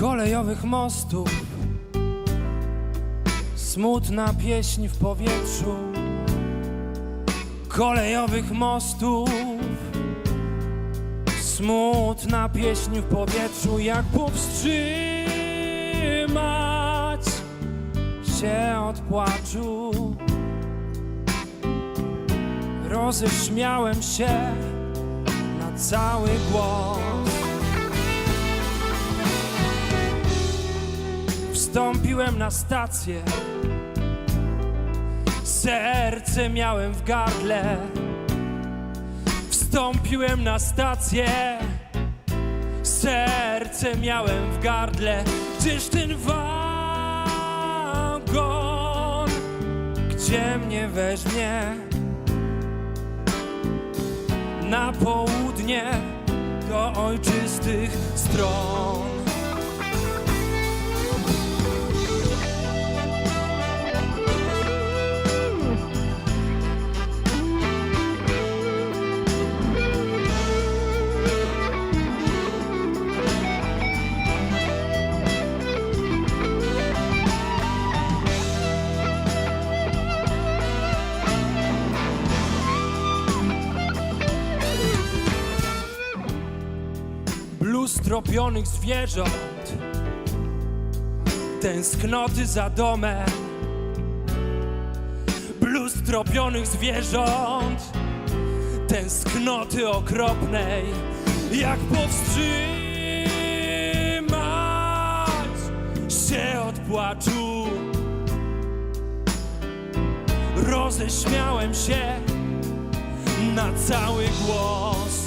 kolejowych mostów. Smutna pieśń w powietrzu Kolejowych mostów. Smutna pieśń w powietrzu Jak powstrzymać się od płaczu. Roześmiałem się na cały głos Wstąpiłem na stację. Serce miałem w gardle. Wstąpiłem na stację. Serce miałem w gardle. Gdzież ten wagon? Gdzie mnie weźmie? Na południe Do ojczystych stron blues tropionych zwierząt, tęsknoty za domem, blues tropionych zwierząt, tęsknoty okropnej, jak powstrzymać się od płaczu. Roześmiałem się na cały głos.